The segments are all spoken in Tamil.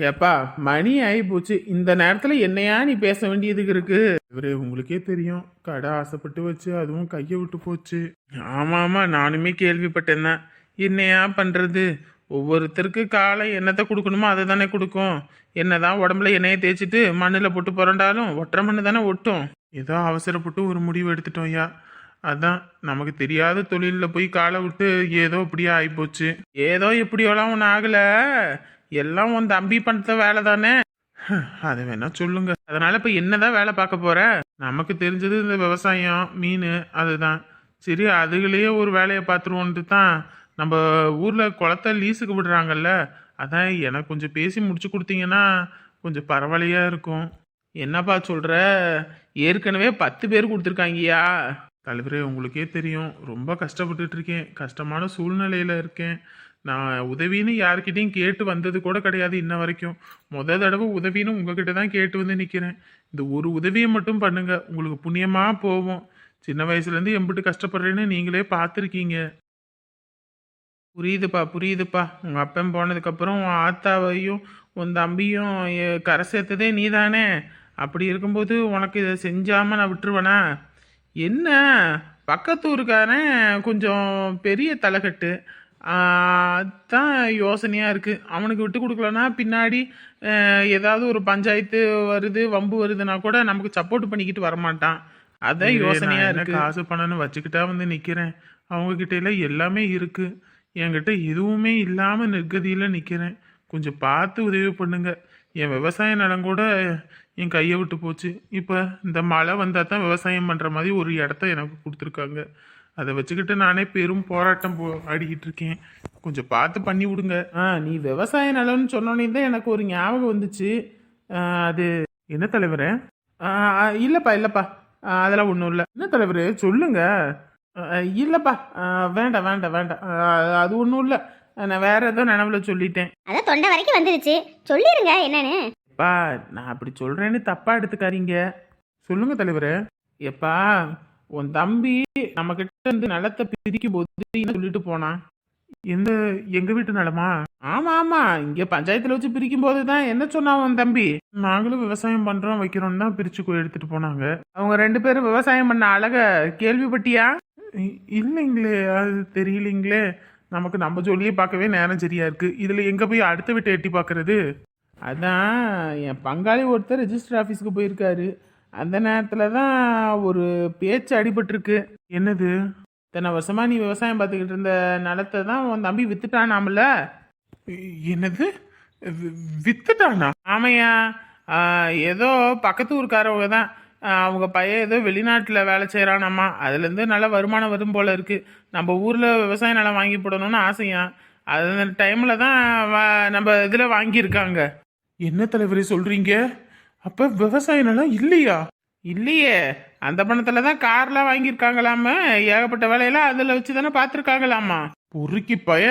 ஏப்பா மணி ஆகி போச்சு. இந்த நேரத்துல என்னையா நீ பேச வேண்டியதுக்கு இருக்கு? இவரே உங்களுக்கே தெரியும். கடை ஆசைப்பட்டு வச்சு அதுவும் கையை விட்டு போச்சு. ஆமா ஆமா நானுமே கேள்விப்பட்டேன் தான். என்னையா பண்றது? ஒவ்வொருத்தருக்கு காலை என்னத்தை கொடுக்கணுமோ அதை தானே கொடுக்கும். என்னதான் உடம்புல எண்ணெயை தேய்ச்சிட்டு மண்ணில் போட்டு புரண்டாலும் ஒற்றை மண்ணு தானே ஒட்டும். ஏதோ அவசரப்பட்டு ஒரு முடிவு எடுத்துட்டோம் ஐயா. அதான் நமக்கு தெரியாத தொழிலில் போய் காலை விட்டு ஏதோ இப்படியே ஆகிப்போச்சு ஏதோ இப்படியோலாம் ஒன்றும் ஆகலை. எல்லாம் உன் தம்பி பண்ணுற வேலை தானே அது வேணா சொல்லுங்க. அதனால இப்போ என்னதான் வேலை பார்க்க போற? நமக்கு தெரிஞ்சது இந்த விவசாயம் மீன் அதுதான். சரி அதுகளையே ஒரு வேலையை பார்த்துருவோன்ட்டு தான் நம்ம ஊரில் குளத்த லீஸுக்கு விடுறாங்கல்ல? அதான் எனக்கு கொஞ்சம் பேசி முடிச்சு கொடுத்தீங்கன்னா கொஞ்சம் பரவாயில்லையா இருக்கும். என்னப்பா சொல்ற? ஏற்கனவே பத்து பேர் கொடுத்துருக்காங்கய்யா. தலைவரே உங்களுக்கே தெரியும். ரொம்ப கஷ்டப்பட்டுட்டு இருக்கேன். கஷ்டமான சூழ்நிலையில் இருக்கேன். நான் உதவின்னு யார்கிட்டயும் கேட்டு வந்தது கூட கிடையாது இன்ன வரைக்கும். முத தடவை உதவின்னு உங்ககிட்ட தான் கேட்டு வந்து நிற்கிறேன் இந்த ஒரு உதவியை மட்டும் பண்ணுங்க. உங்களுக்கு புண்ணியமாக போவோம். சின்ன வயசுலேருந்து எம்பிட்டு கஷ்டப்படுறேன்னு நீங்களே பார்த்துருக்கீங்க. புரியுதுப்பா புரியுதுப்பா. உங்கள் அப்பன் போனதுக்கப்புறம் உன் ஆத்தாவையும் உன் தம்பியும் கரை சேர்த்ததே நீ தானே அப்படி இருக்கும்போது உனக்கு இதை செஞ்சாமல் நான் விட்டுருவேனா? என்ன? பக்கத்து ஊருக்காரன் கொஞ்சம் பெரிய தலைக்கட்டு அதான் யோசனையாக இருக்குது அவனுக்கு விட்டு கொடுக்கலன்னா பின்னாடி ஏதாவது ஒரு பஞ்சாயத்து வருது வம்பு வருதுன்னா கூட நமக்கு சப்போர்ட் பண்ணிக்கிட்டு வரமாட்டான். அதான் யோசனையாக இருக்கு. காசு பணம்னு வச்சுக்கிட்டா வந்து நிற்கிறேன் அவங்க கிட்ட எல்லாம் எல்லாமே இருக்கு. என்கிட்ட எதுவுமே இல்லாமல் நிர்கதியில் நிற்கிறேன் கொஞ்சம் பார்த்து உதவி பண்ணுங்க. என் விவசாய நிலம் கூட என் கையை விட்டு போச்சு. இப்போ இந்த மழை வந்தால் தான் விவசாயம் பண்ணுற மாதிரி ஒரு இடத்த எனக்கு கொடுத்துருக்காங்க. அதை வச்சுக்கிட்டு நானே பெரும் போராட்டம் போ ஆடிக்கிட்டு இருக்கேன். கொஞ்சம் பார்த்து பண்ணி விடுங்க. ஆ நீ விவசாய நிலம்னு சொன்னோன்னே தான் எனக்கு ஒரு ஞாபகம் வந்துச்சு. ஆ, அது என்ன தலைவரே? ஆ, ஆ, இல்லைப்பா இல்லைப்பா. ஆ, அதெல்லாம் ஒன்றும் இல்லை. என்ன தலைவரே? சொல்லுங்க. ஆ, இல்லைப்பா. ஆ, வேண்டாம் வேண்டாம் வேண்டாம். ஆ, அது ஒன்றும் இல்லை. நான் வேற ஏதோ நினைவுல சொல்லிட்டேன். அதான் தொண்டை வரைக்கும் வந்துருச்சு. சொல்லிருங்க என்னன்னு. எப்பா நான் அப்படி சொல்றேன்னு தப்பா எடுத்துக்காதீங்க. சொல்லுங்க தலைவரே. எப்பா உன் தம்பி நம்ம கிட்ட இருந்து நிலத்தை பிரிக்கும் போது என்ன சொல்லிட்டு போனான் எந்த எங்க வீட்டு நிலமா? ஆமா ஆமா. இங்க பஞ்சாயத்துல வச்சு பிரிக்கும் போது தான் என்ன சொன்னான் உன் தம்பி? நாங்களும் விவசாயம் பண்றோம் வைக்கிறோம் தான் பிரிச்சு எடுத்துட்டு போனாங்க. அவங்க ரெண்டு பேரும் விவசாயம் பண்ண அழக கேள்விப்பட்டியா? இ- இல்லைங்களே அது தெரியலீங்களே. நமக்கு நம்ம சொல்லியே பார்க்கவே நேரம் சரியா இருக்கு. இதுல எங்க போய் அடுத்த வீட்டை எட்டி பாக்குறது அதான் என் பங்காளி ஒருத்தர் ரெஜிஸ்டர் ஆஃபீஸ்க்கு போயிருக்காரு. அந்த நேரத்தில் தான் ஒரு பேச்சு அடிபட்டிருக்கு. என்னது? இத்தனை வருஷமா நீ விவசாயம் பார்த்துக்கிட்டு இருந்த நிலத்தை தான் உன் தம்பி வித்துட்டானாமல? என்னது? வித்துட்டானா? ஆமையா? ஏதோ பக்கத்து ஊருக்காரவங்க தான். அவங்க பையன் ஏதோ வெளிநாட்டில் வேலை செய்கிறானாமா அதுலேருந்து நல்ல வருமானம் வரும் போல இருக்கு. நம்ம ஊரில் விவசாய நிலம் வாங்கி போடணும்னு ஆசையா? அந்த டைமில் தான் நம்ம இதில் வாங்கியிருக்காங்க. என்ன தலைவரே சொல்கிறீங்க அப்போ விவசாய நிலம் இல்லையா? இல்லையே. அந்த பணத்தில் தான் கார்லாம் வாங்கியிருக்காங்களாம? ஏகப்பட்ட வேலையெல்லாம் அதில் வச்சு தானே பார்த்துருக்காங்களாமா? பொறுக்கி பய.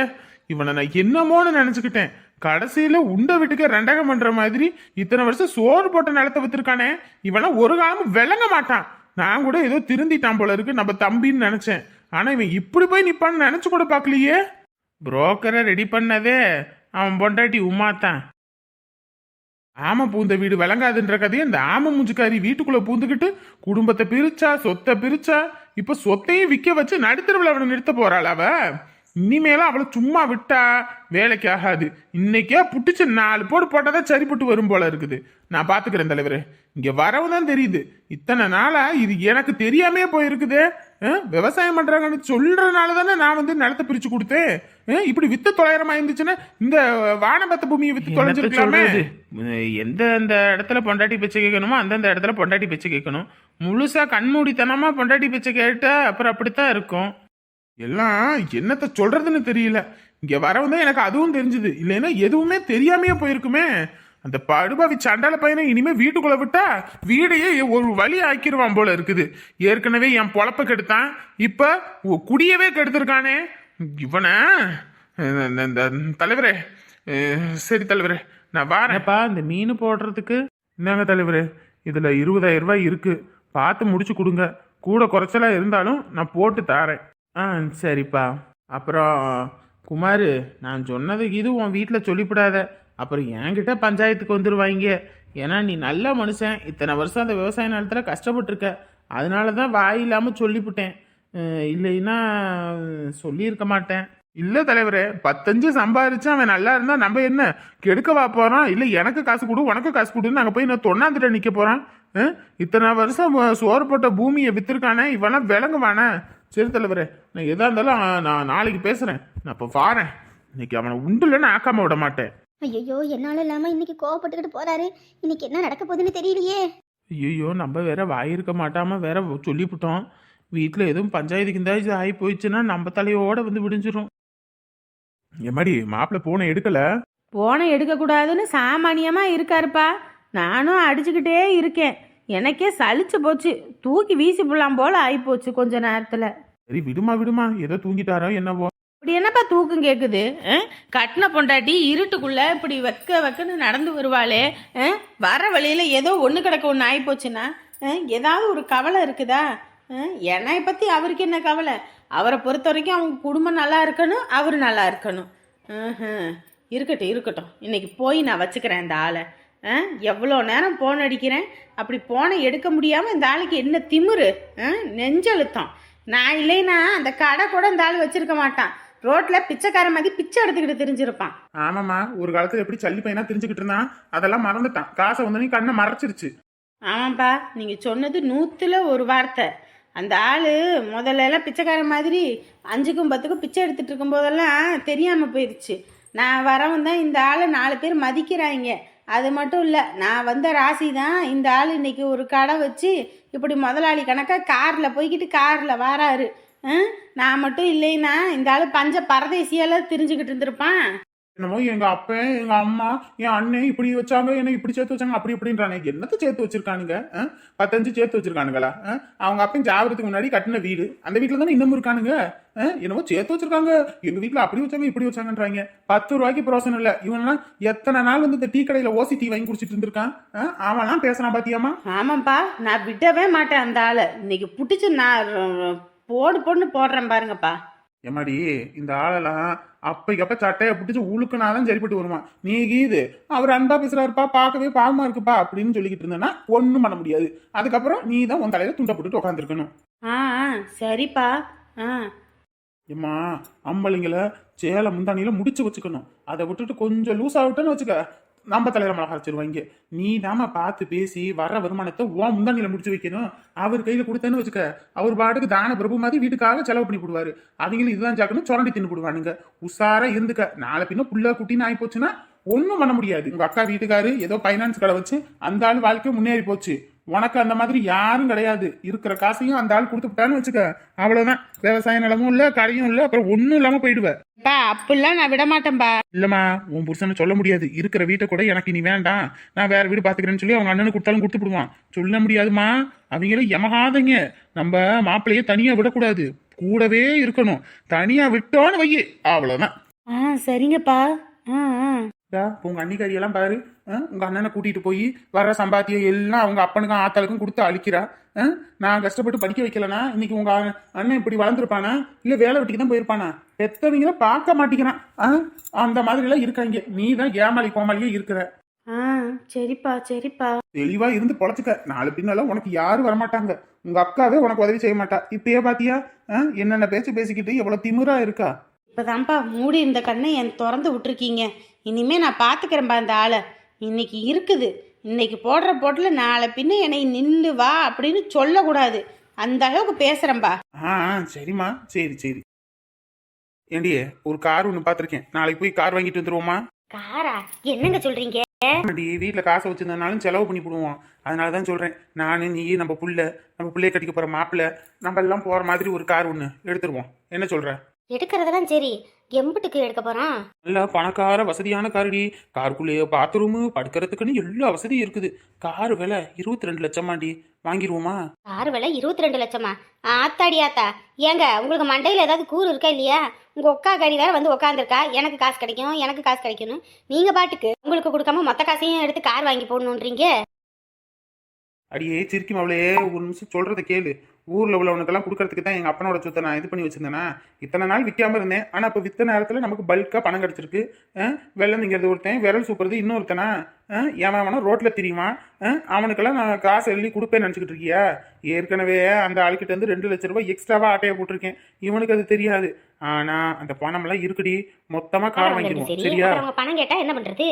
இவனை நான் என்னமோன்னு நினச்சிக்கிட்டேன். கடைசியில் உண்டை வீட்டுக்கு ரெண்டகம் பண்ணுற மாதிரி இத்தனை வருஷம் சோறு போட்ட நிலத்தை வித்துருக்கானே. இவனை ஒரு காலமும் விளங்க மாட்டான். நான் கூட ஏதோ திருந்திட்டான் போல இருக்கு நம்ம தம்பின்னு நினச்சேன். ஆனால் இவன் இப்படி போய் நிற்பான்னு நினச்சி கூட பார்க்கலையே. புரோக்கரை ரெடி பண்ணதே அவன் பொண்டாட்டி உமா தான் ஆமை பூந்த வீடு விளங்காதுன்ற கதையை இந்த ஆமை மூஞ்சுக்காரி வீட்டுக்குள்ள பூந்துக்கிட்டு குடும்பத்தை பிரிச்சா சொத்தை பிரிச்சா இப்ப சொத்தையும் விற்க வச்சு நடுத்தரவில் அவனை நிறுத்த போறாள் அவ. இனிமேலும் அவளை சும்மா விட்டா வேலைக்கு ஆகாது. இன்னைக்கே புட்டிச்சு நாலு போடு போட்டாதான் சரிப்பட்டு வரும் போல இருக்குது. நான் பாத்துக்கிறேன் தலைவரே. இங்க வரவு தான் தெரியுது. இத்தனை நாளா இது எனக்கு தெரியாமே போயிருக்குதே. விவசாயம் பண்றாங்கன்னு சொல்றதுனால தானே நான் வந்து நிலத்தை பிரிச்சு கொடுத்தேன். இப்படி வித்து தொலைறமா இருந்துச்சுன்னா இந்த வானபத்த பூமியை வித்து தொலைஞ்சிருக்கலாமே? எந்த அந்த இடத்துல பொண்டாட்டி பிச்சை கேட்கணுமோ அந்தந்த இடத்துல பொண்டாட்டி பிச்சை கேட்கணும். முழுசா கண்மூடித்தனமா பொண்டாட்டி பிச்சை கேட்டா அப்புறம் அப்படித்தான் இருக்கும். எல்லாம் என்னத்த சொல்றதுன்னு தெரியல. இங்க வரவும் தான் எனக்கு அதுவும் தெரிஞ்சுது. இல்லைன்னா எதுவுமே தெரியாமையே போயிருக்குமே. அந்த படுபாவி சண்டால பையனை இனிமே வீட்டுக்குள்ள விட்டா வீடையே ஒரு வழி ஆக்கிடுவான் போல இருக்குது. ஏற்கனவே என் பொழப்ப கெடுத்தான். இப்ப குடியவே கெடுத்திருக்கானே. இவனை தலைவரே சரி தலைவரே நான் வாரேன்ப்பா இந்த மீன் போடுறதுக்கு? இந்தாங்க தலைவரே இதுல இருபதாயிரம் ரூபாய் இருக்கு. பார்த்து முடிச்சு கொடுங்க. கூட குறைச்சலா இருந்தாலும் நான் போட்டு தாரேன். ஆ சரிப்பா. அப்புறம் குமார் நான் சொன்னதுக்கு இது உன் வீட்டில் சொல்லிவிடாத அப்புறம் என்கிட்ட பஞ்சாயத்துக்கு வந்துடுவாங்க ஏன்னா நீ நல்ல மனுஷன். இத்தனை வருஷம் அந்த விவசாய நிலத்தில் கஷ்டப்பட்டுருக்க. அதனால தான் வாய் இல்லாமல் சொல்லிவிட்டேன் இல்லைன்னா சொல்லியிருக்க மாட்டேன். இல்லை தலைவரே பத்தஞ்சு சம்பாரிச்சு அவன் நல்லா இருந்தால் நம்ம என்ன? கெடுக்கவா போகிறான் இல்லை எனக்கு காசு கொடு உனக்கு காசு கொடுன்னு நாங்கள் போய் நான் தொண்ணாந்துட்ட நிற்க போகிறான் இத்தனை வருஷம் சோறு போட்ட பூமியை விற்றுருக்கானே இவெல்லாம் விளங்குவானே சரி தலைவரே நான் எதா இருந்தாலும் நான் நாளைக்கு பேசுறேன். நான் இப்போ வாரேன். இன்னைக்கு அவனை உண்டுலன்னு ஆக்காம விட மாட்டேன். ஐயோ என்னால இல்லாம இன்னைக்கு கோவப்பட்டுக்கிட்டு போறாரு. இன்னைக்கு என்ன நடக்க போகுதுன்னு தெரியலையே. ஐயோ நம்ம வேற வாயிருக்க மாட்டாம வேற சொல்லிவிட்டோம் வீட்டில் எதுவும் பஞ்சாயத்துக்கு இந்த இது ஆகி போயிடுச்சுன்னா நம்ம தலையோட வந்து விடிஞ்சிரும். எம்மாடி மாப்பிள்ளை போனை எடுக்கல? போனை எடுக்கக்கூடாதுன்னு சாமானியமாக இருக்காருப்பா. நானும் அடிச்சுக்கிட்டே இருக்கேன். எனக்கே சலிச்சு போச்சு. தூக்கி வீசி புல்லாம் போல ஆயிப்போச்சு கொஞ்ச நேரத்தில். சரி விடுமா விடுமா. ஏதோ தூங்கிட்டாரோ என்னவோ. இப்படி என்னப்பா தூக்கம் கேட்குது கட்டின பொண்டாட்டி இருட்டுக்குள்ள இப்படி வைக்க வைக்கன்னு நடந்து வருவாளே? வர வழியில ஏதோ ஒன்று கிடக்க ஒன்று ஆயிப்போச்சுன்னா? ஏதாவது ஒரு கவலை இருக்குதா? என்னை பற்றி அவருக்கு என்ன கவலை? அவரை பொறுத்த வரைக்கும் அவங்க குடும்பம் நல்லா இருக்கணும் அவர் நல்லா இருக்கணும். இருக்கட்டும் இருக்கட்டும். இன்னைக்கு போய் நான் வச்சுக்கிறேன் இந்த ஆளை? எவ்வளோ நேரம் போன் அடிக்கிறேன்? அப்படி போனை எடுக்க முடியாமல் இந்த ஆளுக்கு என்ன திமிரு? நெஞ்சழுத்தம். நான் இல்லைன்னா அந்த கடை கூட இந்த ஆள் வச்சிருக்க மாட்டான். ரோட்ல பிச்சைக்கார மாதிரி பிச்சை எடுத்துக்கிட்டு தெரிஞ்சிருப்பான். ஆமாம்மா. ஒரு காலத்துல எப்படி சல்லி பையனா தெரிஞ்சுக்கிட்டு இருந்தான்? அதெல்லாம் மறந்துட்டான். காசை வந்து கண்ணை மறைச்சிருச்சு. ஆமாப்பா நீங்க சொன்னது நூத்துல ஒரு வார்த்தை. அந்த ஆளு முதல்ல எல்லாம் பிச்சைக்கார மாதிரி அஞ்சுக்கும் பத்துக்கும் பிச்சை எடுத்துட்டு இருக்கும் போதெல்லாம் தெரியாம போயிருச்சு. நான் வரவும் தான் இந்த ஆளை நாலு பேர் மதிக்கிறாங்க அது மட்டும் இல்லை நான் வந்த ராசி தான் இந்த ஆள் இன்னைக்கு ஒரு கடை வச்சு இப்படி முதலாளி கணக்காக காரில் போய்கிட்டு காரில் வாராரு. ஆ? நான் மட்டும் இல்லைன்னா இந்த ஆள் பஞ்ச பரதேசியால தெரிஞ்சுக்கிட்டு இருந்திருப்பான். என்னமோ எங்க அப்பன் எங்க அம்மா என் அண்ணன் இப்படி வச்சாங்க என்ன இப்படி சேர்த்து வச்சாங்க அப்படி இப்படின்றானே. என்னத்த சேர்த்து வச்சிருக்கானுங்க? ஆ? பத்தஞ்சு சேர்த்து வச்சிருக்கானுங்களா? ஆ? அவங்க அப்பன் ஜாவரத்துக்கு முன்னாடி கட்டின வீடு. அந்த வீட்டுல தானே இன்னமும் இருக்கானுங்க? என்னமோ சேர்த்து வச்சிருக்காங்க. எங்க வீட்டுல அப்படி வச்சாங்க இப்படி வச்சாங்கன்றாங்க. பத்து ரூபாய்க்கு பிரோசனம் இல்ல. இவன்லாம் எத்தனை நாள் வந்து இந்த டீ கடையில ஓசி டீ வாங்கி குடிச்சிட்டு இருந்திருக்கான்? அவன்லாம் பேசுறான் பாத்தியாமா ஆமாப்பா நான் விடவே மாட்டேன் அந்த ஆளை. இன்னைக்கு புட்டிச்சு நான் போடு போடுன்னு போடுறேன் பாருங்கப்பா. எம்மாடி இந்த ஆளெல்லாம் அப்பைக்கப்ப சட்டையை பிடிச்சி உழுக்குனாதான் சரிப்பட்டு வருமா நீ கீது அவர் அன்பா பேசுறாருப்பா பார்க்கவே பாவமா இருக்குப்பா அப்படின்னு சொல்லிக்கிட்டு இருந்தேன்னா ஒண்ணும் பண்ண முடியாது. அதுக்கப்புறம் நீ தான் உன் தலையில துண்டை போட்டுட்டு உட்காந்துருக்கணும் ஆ, சரிப்பா. ஆ. எம்மா அம்பளைங்களை சேலை முந்தானியில் முடிச்சு வச்சுக்கணும். அதை விட்டுட்டு கொஞ்சம் லூஸ் ஆகிட்டோன்னு வச்சுக்க நம்ம தலையில மிளகா வச்சிருவாங்க நீ தாம பார்த்து பேசி வர்ற வருமானத்தை உன் முந்தானியில் முடிச்சு வைக்கணும். அவர் கையில் கொடுத்தேன்னு வச்சுக்க அவர் பாட்டுக்கு தான பிரபு மாதிரி வீட்டுக்காக செலவு பண்ணி போடுவாரு. அவங்களும் இதுதான் ஜாக்கணும் சுரண்டி தின்னு போடுவானுங்க. உஷாரா இருந்துக்க. நாளை பின்ன புள்ள குட்டின்னு ஆகி போச்சுன்னா ஒன்றும் பண்ண முடியாது. உங்கள் அக்கா வீட்டுக்காரு ஏதோ ஃபைனான்ஸ் கடை வச்சு அந்த ஆள் வாழ்க்கை முன்னேறி போச்சு. உனக்கு அந்த மாதிரி யாரும் கிடையாது. இருக்கிற காசையும் அந்த ஆள் கொடுத்து விட்டான்னு வச்சுக்க. அவ்வளவுதான். விவசாய நிலமும் இல்ல கடையும் இல்ல அப்புறம் ஒன்றும் இல்லாம போயிடுவ. பா அப்படிலாம் நான் விட மாட்டேன்பா. இல்லம்மா உன் புருஷனை சொல்ல முடியாது. இருக்கிற வீட்டை கூட எனக்கு நீ வேண்டாம். நான் வேற வீடு பாத்துக்கிறேன்னு சொல்லி அவங்க அண்ணனுக்கு கொடுத்தாலும் கொடுத்து விடுவான். சொல்ல முடியாதுமா அவங்களும் எமகாதங்க நம்ம மாப்பிள்ளைய தனியா விடக்கூடாது. கூடவே இருக்கணும். தனியா விட்டோன்னு வையு. அவ்வளவுதான். ஆ சரிங்கப்பா. ஆ உங்க அன்னிக்காரியெல்லாம் பாரு. உங்க அண்ணனை கூட்டிட்டு போய் வர்ற சம்பாத்தியம் எல்லாம் அவங்க அப்பனுக்கும் ஆத்தாளுக்கும் கொடுத்து அழிக்கிறா. நான் கஷ்டப்பட்டு படிக்க வைக்கலனா இன்னைக்கு உங்க அண்ண- அண்ணன் இப்படி வளர்ந்துருப்பானா? இல்ல வேலை வெட்டிக்கு தான் போயிருப்பானா? பெத்தவங்கள பார்க்க மாட்டேங்கிறான். அந்த மாதிரி எல்லாம் இருக்காங்க. நீ தான் ஏமாளி கோமாளியே இருக்கிற. சரிப்பா சரிப்பா. தெளிவா இருந்து பொழைச்சுக்க. நாலு பின்னால உனக்கு யாரும் வரமாட்டாங்க. உங்க அக்காவே உனக்கு உதவி செய்ய மாட்டா. இப்பயே பாத்தியா? என்னென்ன பேச்சு பேசிக்கிட்டு எவ்வளவு திமிரா இருக்கா? இப்போதான்ப்பா மூடி இந்த கண்ணை என் திறந்து விட்டுருக்கீங்க. இனிமே நான் பார்த்துக்கிறேன்பா அந்த ஆளை. இன்னைக்கு இருக்குது. இன்னைக்கு போடுற போட்டில் நாளை பின்ன என்னை நின்று வா அப்படின்னு சொல்லக்கூடாது. அந்த அளவுக்கு பேசுகிறேன்பா ஆ சரிம்மா. சரி சரி. ஏண்டி ஒரு கார் ஒன்று பார்த்துருக்கேன். நாளைக்கு போய் கார் வாங்கிட்டு வந்துருவோமா? காரா? என்னங்க சொல்றீங்க? ஆமாடி வீட்டில் காசை வச்சிருந்தனாலும் செலவு பண்ணி போடுவோம். அதனால தான் சொல்கிறேன் நான் நீ நம்ம புள்ள நம்ம பிள்ளைய கட்டிக்க போகிற மாப்பிள்ளை நம்ம எல்லாம் போகிற மாதிரி ஒரு கார் ஒன்று எடுத்துருவோம். என்ன சொல்கிற எடுக்கிறதெல்லாம் சரி. எம்புட்டுக்கு எடுக்க போறான்? நல்லா பணக்கார வசதியான காருடி. காருக்குள்ளேயே பாத்ரூமு படுக்கிறதுக்குன்னு எல்லா வசதியும் இருக்குது. கார் விலை இருபத்தி ரெண்டு லட்சமாடி வாங்கிடுவோமா கார் விலை இருபத்தி ரெண்டு லட்சமா? ஆத்தாடி ஆத்தா. ஏங்க உங்களுக்கு மண்டையில் ஏதாவது கூறு இருக்கா இல்லையா? உங்க ஒக்கா காரி வேற வந்து உட்காந்துருக்கா எனக்கு காசு கிடைக்கும் எனக்கு காசு கிடைக்கணும் நீங்க பாட்டுக்கு உங்களுக்கு கொடுக்காம மொத்த காசையும் எடுத்து கார் வாங்கி போடணுன்றீங்க? அடியே சிரிக்கும் மாவளே ஒரு நிமிஷம் சொல்றத கேளு. ஊர்ல உள்ளவனுக்கெல்லாம் கொடுக்கறதுக்கு தான் எங்க அப்பனோட சொத்தை நான் இது பண்ணி வச்சிருந்தேனா? இத்தனை நாள் விற்காம இருந்தேன். ஆனா இப்போ வித்த நேரத்துல நமக்கு பல்கா பணம் கிடைச்சிருக்கு. வெள்ளம் திங்கிறது ஒருத்தன் விரல் சூப்புறது இன்னொருத்தனா? ஏன் அவனும் ரோட்டில் ரோட்ல அவனுக்கெல்லாம் நான் காசு எழுதி கொடுப்பேன்னு நினச்சிக்கிட்டு இருக்கியா? ஏற்கனவே அந்த ஆளுக்கிட்ட இருந்து ரெண்டு லட்ச ரூபாய் எக்ஸ்ட்ராவா ஆட்டையை போட்டிருக்கேன். இவனுக்கு அது தெரியாது. ஆனா அந்த பணமெல்லாம் இருக்குடி. மொத்தமா கார் வாங்கிடுவோம். சரி சரியா? அவங்க பணம் கேட்டா என்ன பண்றது?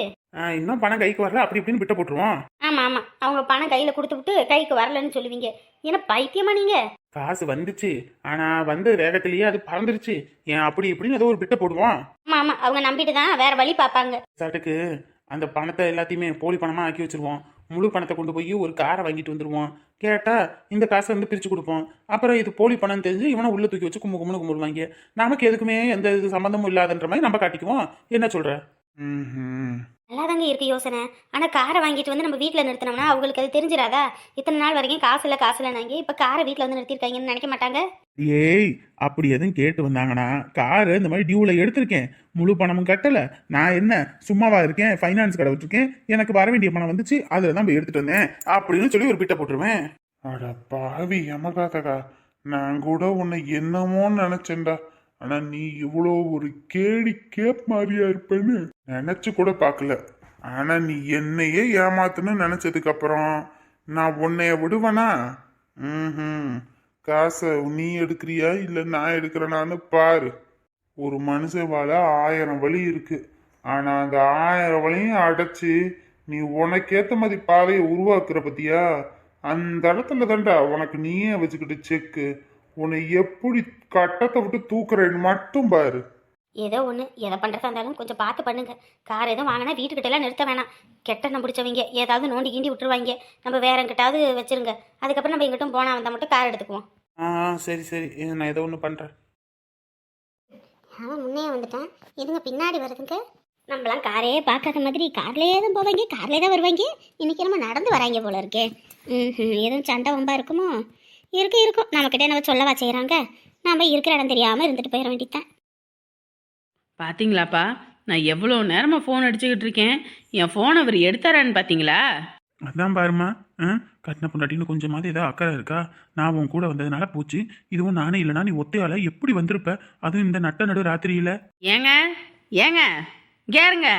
இன்னும் பணம் கைக்கு வரல. அப்படி இப்படின்னு விட்ட போட்டுருவோம். ஆமா ஆமா. அவங்க பணம் கையில கொடுத்து விட்டு கைக்கு வரலன்னு சொல்லுவீங்க. என்ன பைத்தியமா நீங்க? காசு வந்துச்சு. ஆனா வந்த வேகத்திலேயே அது பறந்துருச்சு. ஏன் அப்படி இப்படின்னு ஏதோ ஒரு பிட்ட போடுவோம். ஆமா ஆமா. அவங்க நம்பிட்டு தான் வேற வழி பார்ப்பாங்க. சாட்டுக்கு அந்த பணத்தை எல்லாத்தையுமே போலி பணமா ஆக்கி வச்சிருவோம். முழு பணத்தை கொண்டு போய் ஒரு காரை வாங்கிட்டு வந்துருவோம். கேட்டால் இந்த காசை வந்து பிரித்து கொடுப்போம். அப்புறம் இது போலி பணம் தெரிஞ்சு இவனை உள்ளே தூக்கி வச்சு கும்பு கும்புன்னு கும்பிடுவாங்க. நமக்கு எதுக்குமே எந்த இது சம்மந்தமும் இல்லாதன்ற மாதிரி நம்ம காட்டிக்குவோம். என்ன சொல்கிற ம் நல்லாதாங்க இருக்கு யோசனை. ஆனா காரை வாங்கிட்டு வந்து நம்ம வீட்ல நிறுத்தினோம்னா அவங்களுக்கு அது தெரிஞ்சிடாதா இத்தனை நாள் வரைக்கும் காசு இல்ல காசு இல்லைனாங்க இப்ப காரை வீட்ல வந்து நிறுத்திருக்காங்கன்னு நினைக்க மாட்டாங்க? ஏய் அப்படி எதுவும் கேட்டு வந்தாங்கன்னா காரு இந்த மாதிரி டியூவில் எடுத்திருக்கேன். முழு பணமும் கட்டலை. நான் என்ன சும்மாவா இருக்கேன்? ஃபைனான்ஸ் கடை விட்டுருக்கேன். எனக்கு வர வேண்டிய பணம் வந்துச்சு. அதில் தான் போய் எடுத்துட்டு வந்தேன். அப்படின்னு சொல்லி ஒரு பிட்டை போட்டுருவேன். அட பாவி யமகாதகா நான் கூட உன்னை என்னமோன்னு நினைச்சேன்டா. ஆனா நீ இவ்வளோ ஒரு கேடி கேப் மாதிரியா இருப்பேன்னு நினைச்சு கூட பார்க்கல. ஆனா நீ என்னையே ஏமாத்தணும்னு நினைச்சதுக்கு அப்புறம் நான் உன்னைய விடுவேனா? ம் காசை நீ எடுக்கிறியா? இல்லை நான் எடுக்கிறேனான்னு பாரு. ஒரு மனுஷன் வாழ ஆயிரம் வழி இருக்கு. ஆனா அந்த ஆயிரம் வழியும் அடைச்சு நீ உனக்கேத்த மாதிரி பாதையை உருவாக்குற பத்தியா? அந்த இடத்துல தான்டா உனக்கு நீயே வச்சுக்கிட்டு செக்கு உன்னை எப்படி கட்டத்தை விட்டு தூக்குறேன்னு மட்டும் பாரு. ஏதோ ஒன்று எதை பண்ணுறதா இருந்தாலும் கொஞ்சம் பார்த்து பண்ணுங்க. கார் எதுவும் வாங்கினா வீட்டுக்கிட்ட எல்லாம் நிறுத்த வேணாம். கெட்ட பிடிச்சவங்க ஏதாவது நோண்டி கீண்டி விட்டுருவாங்க. நம்ம வேற எங்கிட்டாவது வச்சிருங்க. அதுக்கப்புறம் நம்ம எங்கிட்டும் போனா வந்தால் மட்டும் கார் எடுத்துக்குவோம். ஆ சரி சரி. நான் ஏதோ ஒன்று பண்ணுறேன் அவன் முன்னே வந்துட்டான். இதுங்க பின்னாடி வருதுங்க. நம்மளாம் காரே பார்க்காத மாதிரி கார்லேயே தான் போவாங்க கார்லேயே தான் வருவாங்க. இன்னைக்கு நம்ம நடந்து வராங்க போல இருக்கே. ம் எதுவும் சண்டை வம்பா இருக்குமோ? இருக்கு இருக்கும் நம்மக்கிட்ட நம்ம சொல்லவா செய்கிறாங்க நம்ம இருக்கிற இடம் தெரியாமல் இருந்துட்டு போயிட வேண்டியதான் பாத்தீங்களாப்பா? நான் எவ்வளோ நேரமாக ஃபோன் அடிச்சுக்கிட்டு இருக்கேன். என் ஃபோன் அவர் எடுத்தாரான்னு பார்த்தீங்களா அதான் பாருமா ஆ? கட்டின பொண்டாட்டின்னு கொஞ்சமாவது ஏதோ அக்கறை இருக்கா? நான் உன் கூட வந்ததுனால போச்சு. இதுவும் நானே இல்லைனா நீ ஒத்தையால எப்படி வந்திருப்ப? அதுவும் இந்த நட்ட நடு ராத்திரியில. ஏங்க? ஏங்க? கேருங்க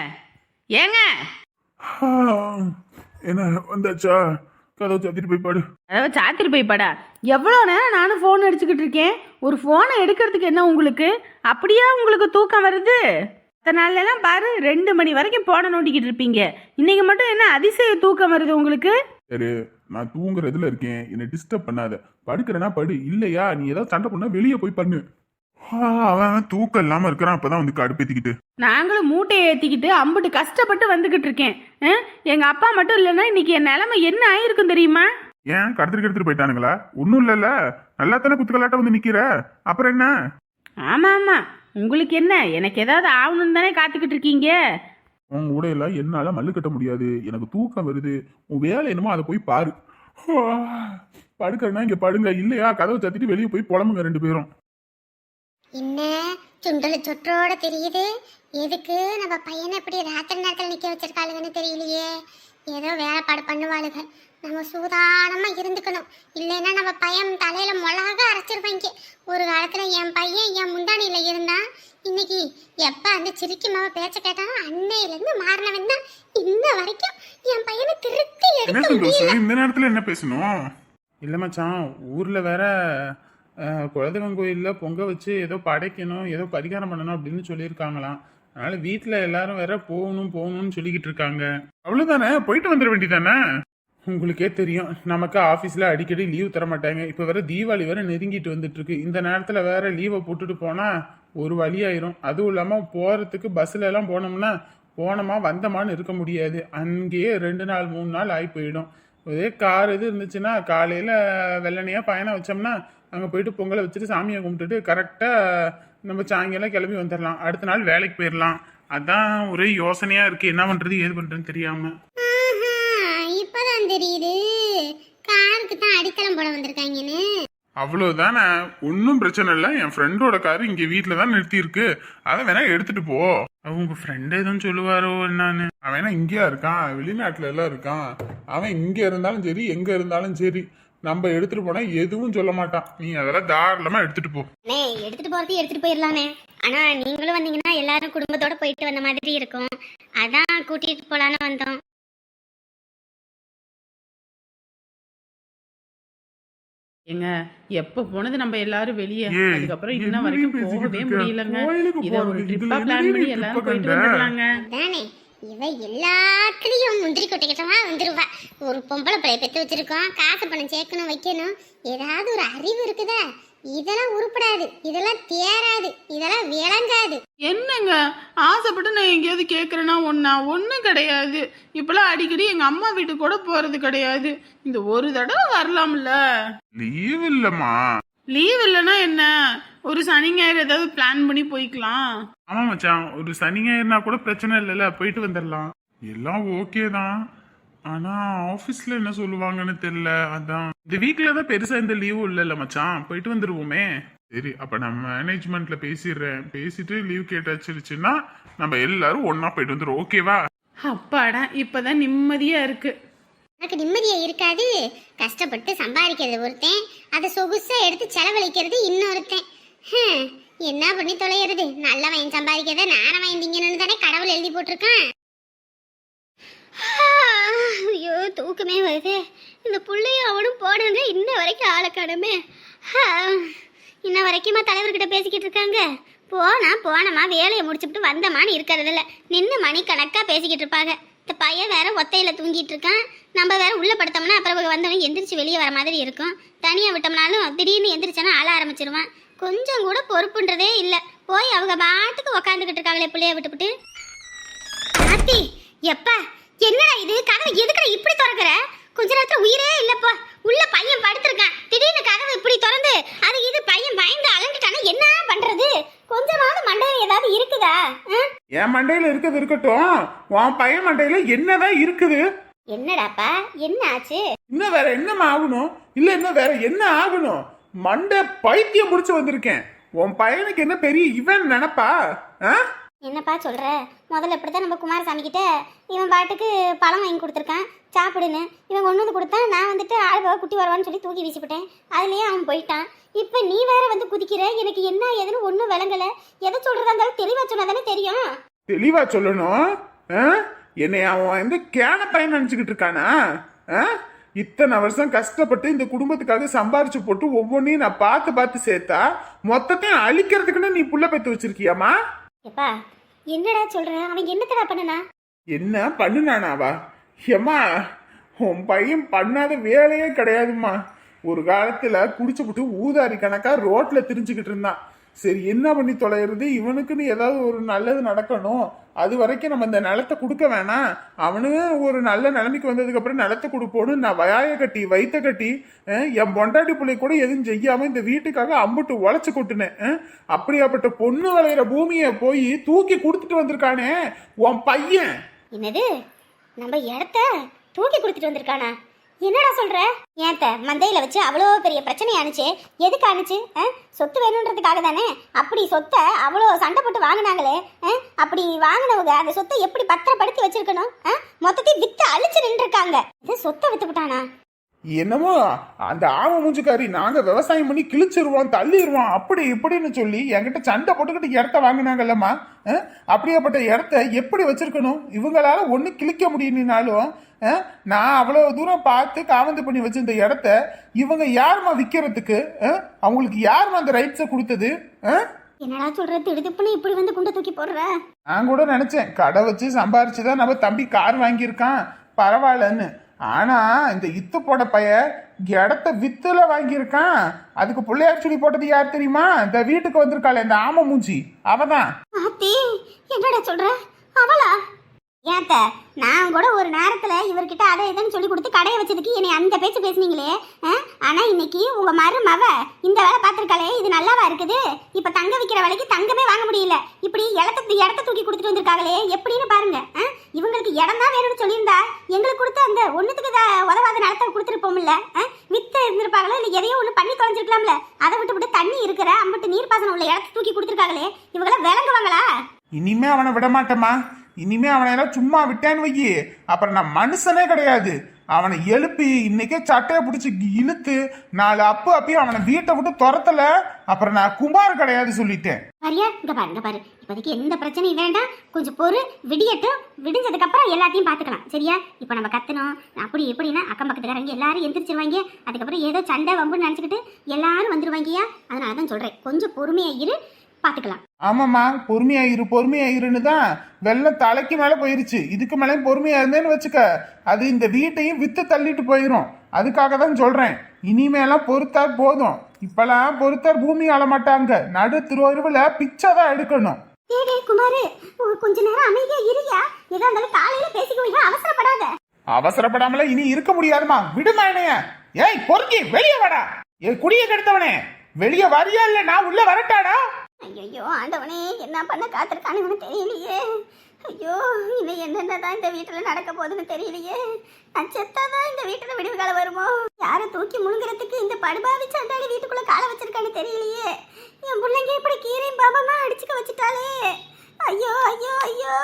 ஏங்க? என்ன வந்தாச்சா? கதவை சாத்திட்டு போய் பாடு. அதாவது சாத்திரி போய் படா? எவ்வளோ நேரம் நானும் ஃபோன் அடிச்சுக்கிட்டு இருக்கேன்? ஒரு ஃபோனை எடுக்கிறதுக்கு என்ன உங்களுக்கு? அப்படியா உங்களுக்கு தூக்கம் வருது? மற்ற நாள்லலாம் பாரு ரெண்டு மணி வரைக்கும் போன நோண்டிக்கிட்டு இருப்பீங்க. இன்னைக்கு மட்டும் என்ன அதிசய தூக்கம் வருது உங்களுக்கு? சரி நான் தூங்குறதுல இருக்கேன். என்னை டிஸ்டர்ப் பண்ணாத. படுக்கிறேன்னா படு. இல்லையா? நீ ஏதாவது சண்டை பண்ணா வெளியே போய் பண்ணு அவன் தூக்கம் இல்லாம இருக்கிறான். அப்பதான் வந்து கடுப்பேத்திக்கிட்டு. நாங்களும் மூட்டையை ஏற்றிக்கிட்டு அம்புட்டு கஷ்டப்பட்டு வந்துக்கிட்டு இருக்கேன். ஆ? எங்க அப்பா மட்டும் இல்லைன்னா இன்னைக்கு என் நிலைமை என்ன ஆயிருக்கும் தெரியுமா? ஏன் கடத்திட்டு எடுத்துட்டு போயிட்டானுங்களா? ஒன்றும் இல்லைல்ல. நல்லா தானே குத்துக்கலாட்ட வந்து நிக்கிற. அப்புறம் என்ன? ஆமா ஆமா. உங்களுக்கு என்ன? எனக்கு ஏதாவது ஆகணும்னு தானே காத்துக்கிட்டு இருக்கீங்க? உன் எல்லாம் என்னால மல்லு கட்ட முடியாது. எனக்கு தூக்கம் வருது. உன் வேலை என்னமோ அதை போய் பாரு. ஆ, படுக்கிறேன்னா இங்க படுங்க. இல்லையா? கதவை தத்திட்டு வெளியே போய் புலம்புங்க ரெண்டு பேரும். என்ன? சுண்டல் சொற்றோட தெரியுது. எதுக்கு? நம்ம பையனை இப்படி ராத்திரி நேரத்தில் நிற்க வச்சிருக்காளுங்கன்னு தெரியலையே. ஏதோ வேலைப்பாடு பண்ணுவாளுங்க நம்ம சூதானமா இருந்துக்கணும். இல்லைன்னா நம்ம பையன் தலையில மிளகா அரைச்சிருவாங்க ஒரு காலத்துல என் பையன் என் முந்தானியில இருந்தான். இன்னைக்கு எப்ப அந்த சிரிக்கி மாவ பேச்ச கேட்டானோ அன்னையிலேருந்து மாறினவன் தான் இன்ன வரைக்கும் என் பையனை திருத்தி எடுக்க முடியல. இந்த நேரத்துல என்ன பேசணும்? இல்லை மச்சான் ஊர்ல வேற குலதெய்வம் கோயிலில் பொங்க வச்சு ஏதோ படைக்கணும் ஏதோ பரிகாரம் பண்ணணும் அப்படின்னு சொல்லியிருக்காங்களாம். அதனால வீட்டில் எல்லாரும் வேற போகணும் போகணும்னு சொல்லிக்கிட்டு இருக்காங்க. அவ்வளோதானே போயிட்டு வந்துட வேண்டியதானே உங்களுக்கே தெரியும். நமக்கு ஆஃபீஸில் அடிக்கடி லீவ் தர மாட்டாங்க. இப்போ வேற தீபாவளி வேற நெருங்கிட்டு வந்துட்டு இருக்கு இந்த நேரத்தில் வேற லீவை போட்டுட்டு போனால் ஒரு வழி ஆயிரும். அதுவும் இல்லாமல் போகிறதுக்கு பஸ்ஸில் எல்லாம் போனோம்னா போனோமா வந்தோமான்னு இருக்க முடியாது. அங்கேயே ரெண்டு நாள் மூணு நாள் ஆகி போயிடும் இதே கார் இது இருந்துச்சுன்னா காலையில் வெள்ளனையாக பயணம் வச்சோம்னா அங்கே போயிட்டு பொங்கலை வச்சுட்டு சாமியை கும்பிட்டுட்டு கரெக்டாக நம்ம சாயங்காலம் கிளம்பி வந்துடலாம் அடுத்த நாள் வேலைக்கு போயிடலாம் அதான் ஒரே யோசனையாக இருக்குது என்ன பண்ணுறது ஏது பண்ணுறதுன்னு தெரியாமல் இப்பதான் தெரியுது. காருக்கு தான் அடித்தளம் போட வந்திருக்காங்கன்னு. அவ்வளவுதானே? ஒன்றும் பிரச்சனை இல்லை. என் ஃப்ரெண்டோட கார் இங்க வீட்டில் தான் நிறுத்தி இருக்கு அதை வேணா எடுத்துட்டு போ. அவங்க ஃப்ரெண்டு எதுவும் சொல்லுவாரோ என்னன்னு? அவன் என்ன இங்கேயா இருக்கான்? வெளிநாட்டுல எல்லாம் இருக்கான். அவன் இங்க இருந்தாலும் சரி எங்க இருந்தாலும் சரி. நம்ம எடுத்துட்டு போனா எதுவும் சொல்ல மாட்டான். நீ அதெல்லாம் தாராளமா எடுத்துட்டு போ. அண்ணே எடுத்துட்டு போறது எடுத்துட்டு போயிடலானே ஆனா நீங்களும் வந்தீங்கன்னா எல்லாரும் குடும்பத்தோட போயிட்டு வந்த மாதிரி இருக்கும். அதான் கூட்டிட்டு போலான்னு வந்தோம். ஏங்க எப்ப போனது நம்ம எல்லாரும் வெளியே? அதுக்கப்புறம் இன்ன வரைக்கும் போகவே? முடியலங்க. இத ஒரு ட்ரிப்பா பிளான் பண்ணி எல்லாரும் போயிட்டு? வந்துடலாங்க. தானே இவ எல்லாத்துலயும் முந்திரி கொட்டைக்கிட்டமா வந்துருவா. ஒரு பொம்பளை பிள்ளைய பெத்து வச்சிருக்கோம். காசு பணம் சேர்க்கணும் வைக்கணும். ஏதாவது ஒரு அறிவு இருக்குதா? இதெல்லாம் உருப்படாது. இதெல்லாம் தேராது. இதெல்லாம் விளங்காது. என்னங்க? ஆசைப்பட்டு நான் எங்கேயாவது கேட்குறேன்னா ஒன்றா ஒன்றும் கிடையாது. இப்போலாம் அடிக்கடி எங்கள் அம்மா வீட்டுக்கு கூட போகிறது கிடையாது. இந்த ஒரு தடவை வரலாம்ல. லீவ் இல்லம்மா. லீவ் இல்லைன்னா என்ன? ஒரு சனி ஞாயிறு ஏதாவது பிளான் பண்ணி போய்க்கலாம். ஆமா மச்சான் ஒரு சனி ஞாயிறுனா கூட பிரச்சனை இல்லைல்ல போயிட்டு வந்துடலாம். எல்லாம் ஓகே தான். ஆனா ஆபீஸ்ல என்ன சொல்லுவாங்கன்னு தெரியல அதான். இந்த வீக்ல தான் பெருசா இந்த லீவும் இல்லைல்ல மச்சான் போயிட்டு வந்துருவோமே. சரி அப்ப நான் மேனேஜ்மெண்ட்ல பேசிடுறேன். பேசிட்டு லீவ் கேட்டாச்சிருச்சுன்னா நம்ம எல்லாரும் ஒண்ணா போயிட்டு வந்துருவோம் ஓகேவா அப்பாடா இப்போதான் நிம்மதியாக இருக்குது எனக்கு நிம்மதியா இருக்காது. கஷ்டப்பட்டு சம்பாதிக்கிறது ஒருத்தன் அதை சொகுசா எடுத்து செலவழிக்கிறது இன்னொருத்தன். என்ன பண்ணி தொலைகிறது நல்லவன் சம்பாதிக்கிறத நானவன் திங்கணும்னு தானே கடவுள் எழுதி போட்டிருக்கான். ஐயோ தூக்கமே வருது. இந்த புள்ளையும் அவனும் போனாங்க இன்ன வரைக்கும் ஆளை காணுமே. இன்ன வரைக்குமா தலைவர்கிட்ட பேசிக்கிட்டு இருக்காங்க? போனா போனமா வேலையை முடிச்சுட்டு வந்தமான்னு இருக்கிறதில்ல நின்று மணி கணக்கா பேசிக்கிட்டு இருப்பாங்க. இந்த பையன் வேற ஒத்தையில தூங்கிட்டு இருக்கான். நம்ம வேற உள்ள படுத்தோம்னா அப்புறம் வந்தவன் எந்திரிச்சு வெளியே வர மாதிரி இருக்கும். தனியா விட்டோம்னாலும் திடீர்னு எந்திரிச்சானா ஆள ஆரம்பிச்சிருவான். கொஞ்சம் கூட பொறுப்புன்றதே இல்லை. போய் அவங்க பாட்டுக்கு உக்காந்துக்கிட்டு இருக்காங்களே பிள்ளைய விட்டுவிட்டு ஆத்தி எப்பா என்னடா இது? கதவு எதுக்குடா இப்படி திறக்கிற? கொஞ்ச நேரத்துல உயிரே இல்லப்பா உள்ள பையன் படுத்திருக்கான். திடீர்னு கதவு இப்படி திறந்து அது இது பையன் பயந்து அலண்டுட்டானா என்ன பண்றது? கொஞ்சமாவது மண்டையில ஏதாவது இருக்குதா? என் மண்டையில இருக்கிறது இருக்கட்டும். உன் பையன் மண்டையில என்னதான் இருக்குது? என்னடாப்பா? என்ன ஆச்சு? இன்னும் வேற என்ன ஆகணும்? இல்ல இன்னும் வேற என்ன ஆகணும்? மண்டை பைத்தியம் முடிச்சு வந்திருக்கேன். உன் பையனுக்கு என்ன பெரிய இவன் நினைப்பா? ஆ? என்னப்பா சொல்ற? முதல்ல இப்படித்தான் நம்ம குமாரசாமி கிட்ட இவன் பாட்டுக்கு பழம் வாங்கி கொடுத்துருக்கான் சாப்பிடுன்னு. இவன் வந்து கொடுத்தா நான் வந்துட்டு ஆழ்வா குட்டி வருவான்னு சொல்லி தூக்கி வீசிவிட்டேன். அதுலயே அவன் போயிட்டான். இப்போ நீ வேற வந்து குதிக்கிற? எனக்கு என்ன ஏதுன்னு ஒன்றும் விளங்கல. எதை சொல்றதா இருந்தாலும் தெளிவா சொன்னா தானே தெரியும். தெளிவா சொல்லணும்? ஆ? என்னை அவன் வந்து கேன பையன் நினைச்சுக்கிட்டு இருக்கானா? ஆ? இத்தனை வருஷம் கஷ்டப்பட்டு இந்த குடும்பத்துக்காக சம்பாரிச்சு போட்டு ஒவ்வொன்றையும் நான் பார்த்து பார்த்து சேர்த்தா மொத்தத்தையும் அழிக்கிறதுக்குன்னு நீ புள்ள பெத்து வச்சிருக்கியாமா எப்பா என்னடா சொல்ற? அவன் என்னத்தடா பண்ணனா? என்ன பண்ணுனானாவா? ஏம்மா உன் பையன் பண்ணாத வேலையே கிடையாதும்மா. ஒரு காலத்துல குடிச்சுப்புட்டு ஊதாரி கணக்கா ரோட்ல திரிஞ்சுக்கிட்டு இருந்தான். சரி என்ன பண்ணி தொலைகிறது இவனுக்குன்னு ஏதாவது ஒரு நல்லது நடக்கணும். அது வரைக்கும் நம்ம இந்த நிலத்தை கொடுக்க வேணாம். அவனு ஒரு நல்ல நிலைமைக்கு வந்ததுக்கப்புறம் நிலத்தை கொடுப்போன்னு நான் வயாய கட்டி வைத்த கட்டி என் பொண்டாட்டி பிள்ளை கூட எதுவும் செய்யாமல் இந்த வீட்டுக்காக அம்புட்டு உழைச்சி கொட்டுனேன். அப்படியாப்பட்ட பொண்ணு விளையிற பூமியை போய் தூக்கி கொடுத்துட்டு வந்திருக்கானே உன் பையன். என்னது? நம்ம இடத்த தூக்கி கொடுத்துட்டு வந்திருக்கானா? என்னடா சொல்ற? ஏத்த மந்தையில வச்சு அவ்வளோ பெரிய பிரச்சனை அனுச்சு? எதுக்கு ஆனுச்சு ஆ? சொத்து வேணுன்றதுக்காக தானே? அப்படி சொத்தை அவ்வளோ சண்டை போட்டு வாங்கினாங்களே ஆ? அப்படி வாங்கினவங்க அந்த சொத்தை எப்படி பத்திரப்படுத்தி வச்சிருக்கணும்? ஆ? மொத்தத்தையும் வித்து அழிச்சு நின்றுருக்காங்க. இது சொத்தை வித்து விட்டானா? என்னமோ அந்த ஆம மூஞ்சுக்காரி நாங்க விவசாயம் பண்ணி கிழிச்சிருவோம் தள்ளிடுவோம் அப்படி இப்படின்னு சொல்லி என்கிட்ட சண்டை போட்டுக்கிட்டு இடத்த வாங்கினாங்கல்லம்மா. அப்படியாப்பட்ட இடத்த எப்படி வச்சிருக்கணும்? இவங்களால ஒண்ணு கிழிக்க முடியலனாலும் நான் அவ்வளவு தூரம் பார்த்து காவந்து பண்ணி வச்சிருந்த இடத்த இவங்க யாரும்மா விற்கிறதுக்கு அவங்களுக்கு யாரும்மா அந்த ரைட்ஸை கொடுத்தது? என்னடா சொல்ற? திடுதுப்புன்னு இப்படி வந்து குண்டை தூக்கி போடுற? நான் கூட நினைச்சேன் கடை வச்சு சம்பாரிச்சு தான் நம்ம தம்பி கார் வாங்கியிருக்கான். பரவாயில்லன்னு. ஆனா இந்த இத்து போட பைய இடத்த வித்துல வாங்கியிருக்கான். அதுக்கு பிள்ளையார் சுடி போட்டது யார் தெரியுமா? இந்த வீட்டுக்கு வந்திருக்காளே இந்த ஆம மூஞ்சி. அவதான். என்னடா சொல்ற? அவளா? ஏத்த நான் கூட ஒரு நேரத்தில் இவர்கிட்ட அதை இதுன்னு சொல்லி கொடுத்து கடையை வச்சதுக்கு என்னை அந்த பேச்சு பேசுனீங்களே ஆ? இன்னைக்கு உங்க மருமவ இந்த வேலை பார்த்துருக்காளே இது நல்லாவா இருக்குது? இப்போ தங்க விற்கிற விலைக்கு தங்கமே வாங்க முடியல. இப்படி இடத்த இடத்த தூக்கி கொடுத்துட்டு வந்திருக்காங்களே எப்படின்னு பாருங்க இவங்களுக்கு இடம் தான் வேணும்னு சொல்லியிருந்தா எங்களுக்கு கொடுத்த அந்த ஒன்றுத்துக்கு இத- உதவாத நிலத்தை கொடுத்துருப்போம்ல ஆ? வித்து இருந்திருப்பாங்களோ இல்லை எதையோ ஒன்று பண்ணி தொலைஞ்சிருக்கலாம்ல? அதை விட்டு விட்டு தண்ணி இருக்கிற அம்பிட்டு நீர்ப்பாசனம் உள்ள இடத்த தூக்கி கொடுத்துருக்காங்களே இவங்களாம் விளங்குவாங்களா இனிமே அவனை விட மாட்டேமா இனிமே அவனை எல்லாம் சும்மா விட்டேன்னு வையி. அப்புறம் நான் மனுஷனே கிடையாது. அவனை எழுப்பி இன்னைக்கே சட்டையை பிடிச்சி இழுத்து நாலு அப்பு அப்பயும் அவனை வீட்டை விட்டு துரத்தல. அப்புறம் நான் குமார் கிடையாது சொல்லிட்டேன். பாரியா இங்க பாரு இங்க பாரு. இப்போதைக்கு எந்த பிரச்சனையும் வேண்டாம். கொஞ்சம் பொறு விடியட்டும். விடிஞ்சதுக்கு அப்புறம் எல்லாத்தையும் பார்த்துக்கலாம் சரியா? இப்போ நம்ம கத்தணும். அப்படி எப்படின்னா அக்கம் பக்கத்துக்காரங்க எல்லாரும் எந்திரிச்சிருவாங்க. அதுக்கப்புறம் ஏதோ சண்டை வம்புன்னு நினச்சிக்கிட்டு எல்லாரும் வந்துருவாங்கயா? அதனால தான் சொல்றேன். கொஞ்சம் பொறுமையாக இரு. பார்த்துக்கலாம் ஆமாம்மா பொறுமையா இரு பொறுமையா இருன்னு தான் வெள்ளம் தலைக்கு மேல போயிருச்சு. இதுக்கு மேலே பொறுமையா இருந்தேன்னு வச்சுக்க அது இந்த வீட்டையும் வித்து தள்ளிட்டு போயிடும் அதுக்காக தான் சொல்றேன். இனிமேலாம் பொறுத்தார் போதும். இப்பெல்லாம் பொறுத்தார் பூமி ஆள மாட்டாங்க. நடு திருவருவில் பிச்சை தான் எடுக்கணும். குமாரு கொஞ்ச நேரம் அமைதியா இருயா ஏதா இருந்தாலும் காலையில பேசிக்குவீங்க அவசரப்படாத. அவசரப்படாமல இனி இருக்க முடியாதுமா விடுமா என்னைய? ஏய் பொறுக்கி வெளியே வாடா. ஏ குடிய கெடுத்தவனே. வெளியே வரியா இல்ல? நான் உள்ள வரட்டாடா? ஐயோ ஆண்டவனே என்ன பண்ண காத்திருக்கானுன்னு தெரியலையே. ஐயோ இன்னும் என்னென்னதான் இந்த வீட்டில் நடக்க போகுதுன்னு தெரியலையே. நான் செத்தாதான் இந்த வீட்டில் விடிவு காலம் வருமோ? யாரை தூக்கி முழுங்குறதுக்கு இந்த படுபாவி சண்டாளி வீட்டுக்குள்ளே காலை வச்சிருக்கான்னு தெரியலையே. என் பிள்ளைங்க இப்படி கீரையும் பாபமா அடிச்சுக்க வச்சுட்டாலே ஐயோ ஐயோ ஐயோ.